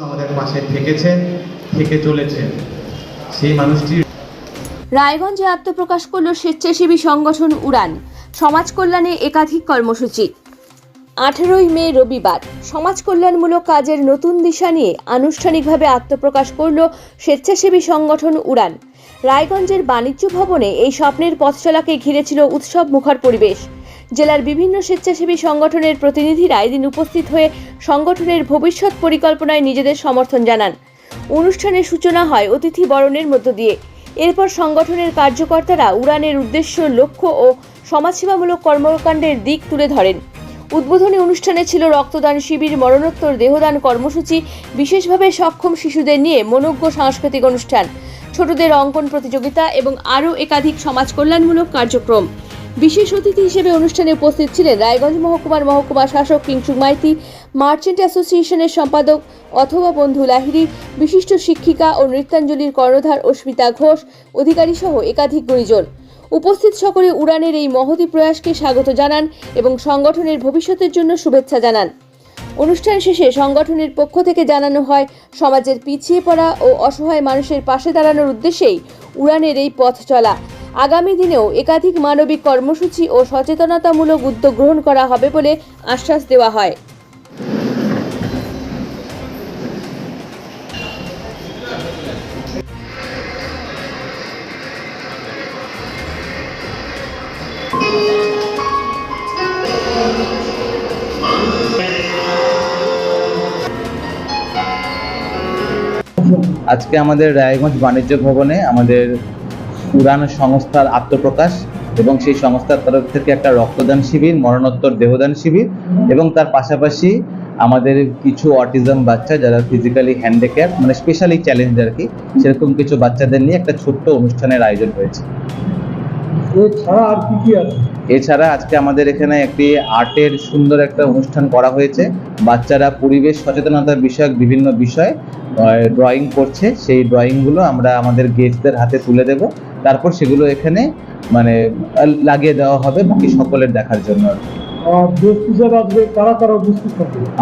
আমাদের পাশে থেকেছেন থেকে চলেছেন সেই মানুষটি রায়গঞ্জে আত্মপ্রকাশ করল স্বেচ্ছাসেবী সংগঠন উড়ান, সমাজ কল্যাণে একাধিক কর্মসূচি। আঠেরোই মে রবিবার, সমাজ কল্যাণমূলক কাজের নতুন দিশা নিয়ে আনুষ্ঠানিকভাবে আত্মপ্রকাশ করল স্বেচ্ছাসেবী সংগঠন উড়ান। রায়গঞ্জের বাণিজ্য ভবনে এই স্বপ্নের পথচলাকে ঘিরেছিল উৎসব মুখর পরিবেশ। জেলার বিভিন্ন স্বেচ্ছাসেবী সংগঠনের প্রতিনিধিরা এদিন উপস্থিত হয়ে সংগঠনের ভবিষ্যৎ পরিকল্পনায় নিজেদের সমর্থন জানান। অনুষ্ঠানের সূচনা হয় অতিথি বরণের মধ্য দিয়ে। এরপর সংগঠনের কার্যকর্তারা উড়ানের উদ্দেশ্য, লক্ষ্য ও সমাজসেবামূলক কর্মকাণ্ডের দিক তুলে ধরেন। উদ্বোধনী অনুষ্ঠানে ছিল রক্তদান শিবির, মরণোত্তর, দেহদান কর্মসূচি, বিশেষভাবে সক্ষম শিশুদের নিয়ে মনোজ্ঞ সাংস্কৃতিক অনুষ্ঠান, ছোটদের অঙ্কন প্রতিযোগিতা এবং আরও একাধিক সমাজ কল্যাণমূলক কার্যক্রম। বিশেষ অতিথি হিসেবে অনুষ্ঠানে উপস্থিত ছিলেন রায়গঞ্জ মহকুমার মহকুমা শাসক কিংসুক মাইতি, মার্চেন্ট অ্যাসোসিয়েশনের সম্পাদক অথবা বন্ধু লাহিড়ী, বিশিষ্ট শিক্ষিকা ও নৃত্যাঞ্জলির কর্ণধার অস্মিতা ঘোষ, অধিকারী সহ একাধিক গুণীজন উপস্থিত সকলে উড়ানের এই মহতি প্রয়াসকে স্বাগত জানান এবং সংগঠনের ভবিষ্যতের জন্য শুভেচ্ছা জানান। অনুষ্ঠান শেষে সংগঠনের পক্ষ থেকে জানানো হয়, সমাজের পিছিয়ে পড়া ও অসহায় মানুষের পাশে দাঁড়ানোর উদ্দেশ্যেই উড়ানের এই পথ চলা। আগামী দিনেও একাধিক মানবিক কর্মসূচি ও সচেতনতামূলক উদ্যোগ গ্রহণ করা হবে বলে আশ্বাস দেওয়া হয়। আজকে আমাদের রায়গঞ্জ বাণিজ্য ভবনে আমাদের উড়ান সংস্থার আত্মপ্রকাশ এবং সেই সংস্থার তরফ থেকে একটা রক্তদান শিবির মরণোত্তর দেহদান শিবির এবং তার পাশাপাশি আমাদের কিছু অটিজম বাচ্চা যারা ফিজিক্যালি হ্যান্ডিক্যাপ মানে স্পেশালি চ্যালেঞ্জ আর কি সেরকম কিছু বাচ্চাদের নিয়ে একটা ছোট্ট অনুষ্ঠানের আয়োজন হয়েছে। এছাড়া আর কি কি আছে? এছাড়া আজকে আমাদের এখানে একটি আর্টের সুন্দর একটা অনুষ্ঠান করা হয়েছে। বাচ্চারা পরিবেশ সচেতনতা বিষয়ক বিভিন্ন বিষয় ড্রয়িং করছে। সেই ড্রয়িংগুলো আমরা আমাদের গেস্টদের হাতে তুলে দেব। তারপর সেগুলো এখানে মানে লাগিয়ে দেওয়া হবে বাকি সকলের দেখার জন্য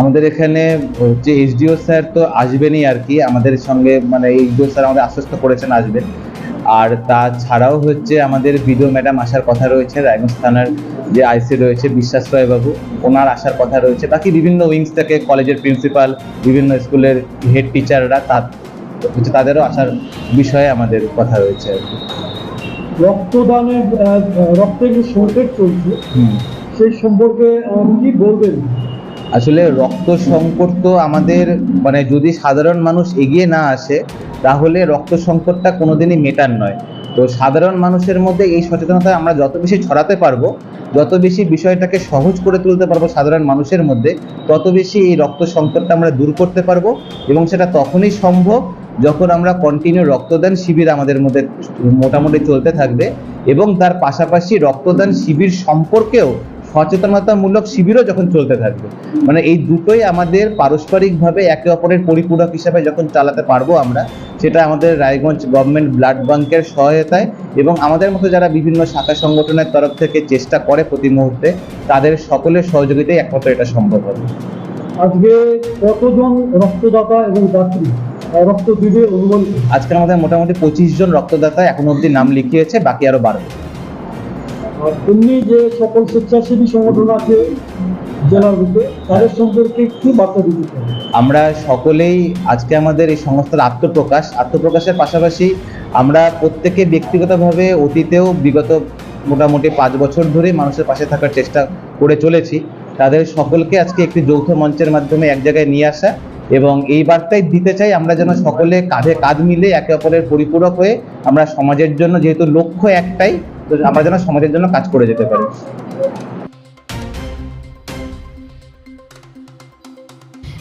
আমাদের এখানে হচ্ছে এইচডিও স্যার তো আসবেনই আর কি আমাদের সঙ্গে মানে এইচডিও স্যার আমাদের আশ্বস্ত করেছেন আসবেন। আর তাছাড়াও হচ্ছে আমাদের বিডিও ম্যাডাম আসার কথা রয়েছে রায়গঞ্জ থানার যে আইসি রয়েছে বিশ্বাস বাবু ওনার আসার কথা রয়েছে। বাকি বিভিন্ন উইংস থেকে কলেজের প্রিন্সিপাল বিভিন্ন স্কুলের হেড টিচাররা তার হচ্ছে তাদেরও আসার বিষয়ে আমাদের কথা রয়েছে আর কি। রক্তদানের রক্তের যে সংকট চলছে সেই সম্পর্কে কি বলবেন? আসলে রক্ত সংকট তো আমাদের মানে যদি সাধারণ মানুষ এগিয়ে না আসে তাহলে রক্ত সংকটটা কোনোদিনই মেটার নয়। তো সাধারণ মানুষের মধ্যে এই সচেতনতা আমরা যত বেশি ছড়াতে পারব যত বেশি বিষয়টাকে সহজ করে তুলতে পারব সাধারণ মানুষের মধ্যে তত বেশি এই রক্ত সংকটটা আমরা দূর করতে পারব এবং সেটা তখনই সম্ভব যখন আমরা কন্টিনিউ রক্তদান শিবির আমাদের মধ্যে মোটামুটি চলতে থাকবে এবং তার পাশাপাশি রক্তদান শিবির সম্পর্কেও সচেতনতামূলক শিবিরও যখন চলতে থাকবে। মানে এই দুটোই আমাদের পারস্পরিকভাবে একে অপরের পরিপূরক হিসাবে যখন চালাতে পারব আমরা, সেটা আমাদের রায়গঞ্জ গভর্নমেন্ট ব্লাড ব্যাংকের সহায়তায় এবং আমাদের মতো যারা বিভিন্ন শাখা সংগঠনের তরফ থেকে চেষ্টা করে প্রতি মুহূর্তে, তাদের সকলের সহযোগিতায় একমাত্র এটা সম্ভব হবে। আজকে কতজন রক্তদাতা এবং যাত্রী? রক্ত দিবে অনুমান? আজকে আমাদের মোটামুটি পঁচিশ জন রক্তদাতা এখনও অবধি নাম লিখিয়েছে বাকি আরও বারো এমনি যে সকল স্বেচ্ছাসেবী সংগঠন আছে জেলার মধ্যে তাদের সম্পর্কে কি বার্তা দিতে আমরা সকলেই আজকে আমাদের এই সংস্থার আত্মপ্রকাশ। আত্মপ্রকাশের পাশাপাশি আমরা প্রত্যেকে ব্যক্তিগতভাবে অতীতেও বিগত মোটামুটি পাঁচ বছর ধরে মানুষের পাশে থাকার চেষ্টা করে চলেছি। তাদের সকলকে আজকে একটি যৌথ মঞ্চের মাধ্যমে এক জায়গায় নিয়ে আসা। এবং এই বার্তাই দিতে চাই আমরা যেন সকলে কাঁধে কাঁধ মিলে একে অপরের পরিপূরক হয়ে আমরা সমাজের জন্য যেহেতু লক্ষ্য একটাই তো আমরা যেন সমাজের জন্য কাজ করে যেতে পারি।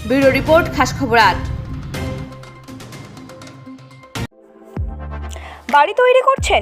ব্যুরো রিপোর্ট খাস খবর আট। বাড়ি তৈরি করছেন?